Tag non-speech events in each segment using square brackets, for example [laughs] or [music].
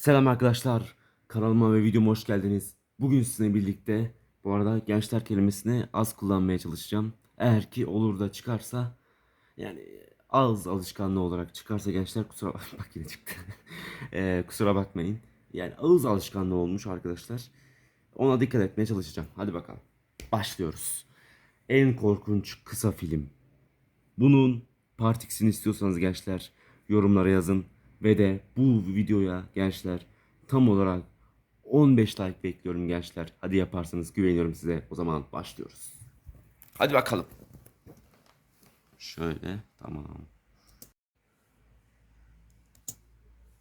Selam arkadaşlar. Kanalıma ve videoma hoş geldiniz. Bugün sizinle birlikte bu arada gençler kelimesini az kullanmaya çalışacağım. Eğer ki olur da çıkarsa yani ağız alışkanlığı olarak çıkarsa gençler kusura bak [laughs] yine çıktı. Eee, [laughs] kusura bakmayın. Yani ağız alışkanlığı olmuş arkadaşlar. Ona dikkat etmeye çalışacağım. Hadi bakalım. Başlıyoruz. En korkunç kısa film. Bunun part istiyorsanız gençler yorumlara yazın. Ve de bu videoya gençler tam olarak 15 like bekliyorum gençler. Hadi yaparsanız güveniyorum size. O zaman başlıyoruz. Hadi bakalım. Şöyle tamam.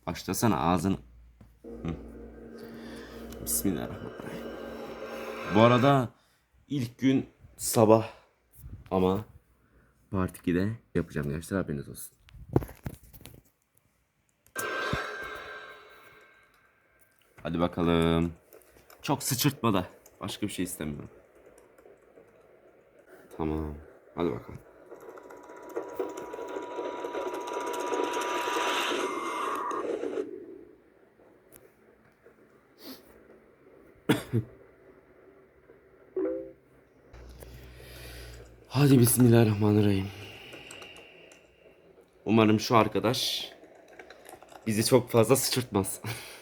Başlasana ağzını. Hı. Bismillahirrahmanirrahim. Bu arada ilk gün sabah ama Part 2'de yapacağım gençler haberiniz olsun. Hadi bakalım. Çok sıçırtma da. Başka bir şey istemiyorum. Tamam. Hadi bakalım. [coughs] Hadi Bismillahirrahmanirrahim. Umarım şu arkadaş bizi çok fazla sıçırtmaz. [laughs]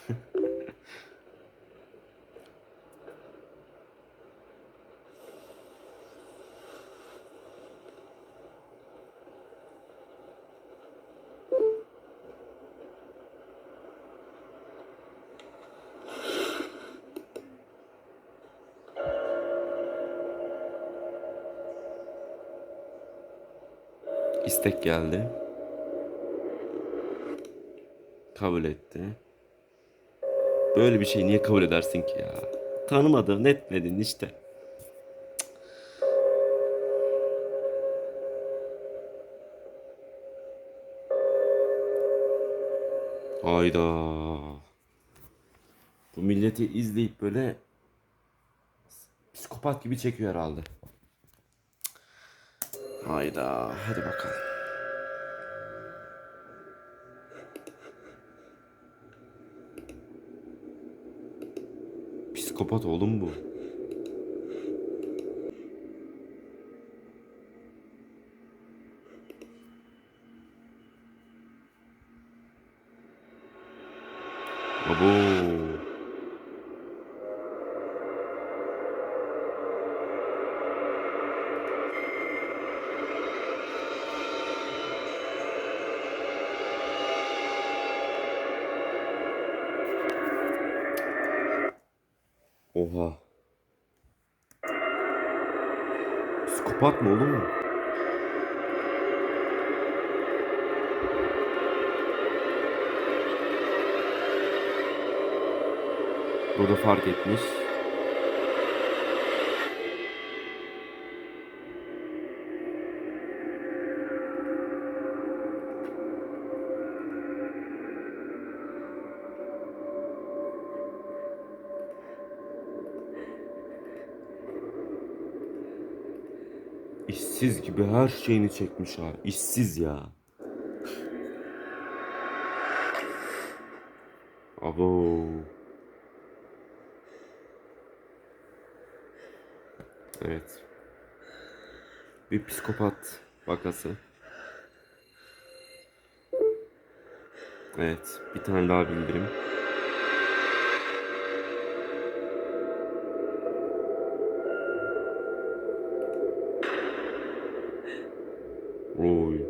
İstek geldi. Kabul etti. Böyle bir şey niye kabul edersin ki ya? Tanımadın, etmedin işte. Hayda. Bu milleti izleyip böyle psikopat gibi çekiyor herhalde. Hayda. Hadi bakalım. Psikopat oğlum bu. Abo. Oha. Psikopat mı oğlum? bu? Burada fark etmiş. İşsiz gibi her şeyini çekmiş ha. İşsiz ya. Abo. Evet. Bir psikopat vakası. Evet. Bir tane daha bildirim. Oy.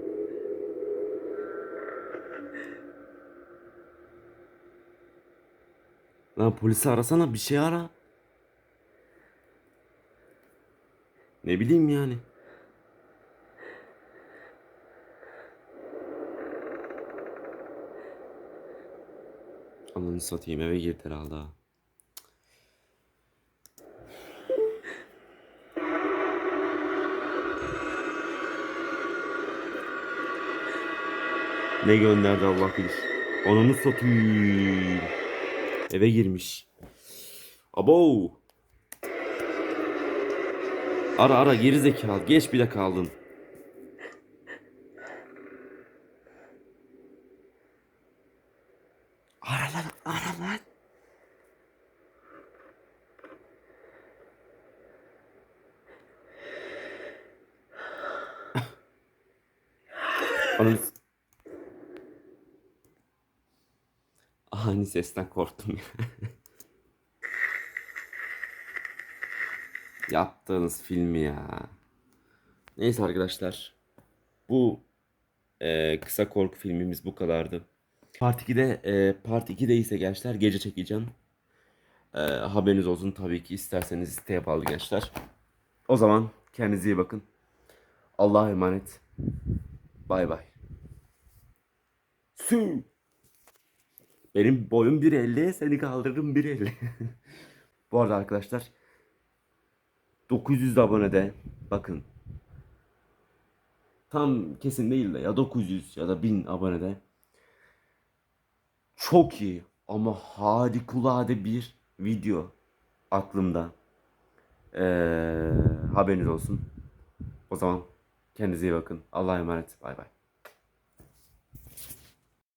Lan polisi arasana bir şey ara. Ne bileyim yani. Ananı satayım eve girdi herhalde ha. Ne gönderdi Allah bilir. Ananı satayım. Eve girmiş. Abo. Ara ara geri zekalı. Geç bile kaldın. Ara lan, ara lan. Onun... Ani sesten korktum ya. [laughs] Yaptığınız filmi ya. Neyse arkadaşlar. Bu e, kısa korku filmimiz bu kadardı. Part 2'de e, Part 2'de ise gençler gece çekeceğim. E, haberiniz olsun tabii ki isterseniz isteğe bağlı gençler. O zaman kendinize iyi bakın. Allah'a emanet. Bay bay. Su. Benim boyum 1.50 seni kaldırırım 1.50. [laughs] Bu arada arkadaşlar 900 abonede bakın tam kesin değil de ya 900 ya da 1000 abonede çok iyi ama harikulade bir video aklımda. Ee, haberiniz olsun. O zaman kendinize iyi bakın. Allah'a emanet. Bay bay.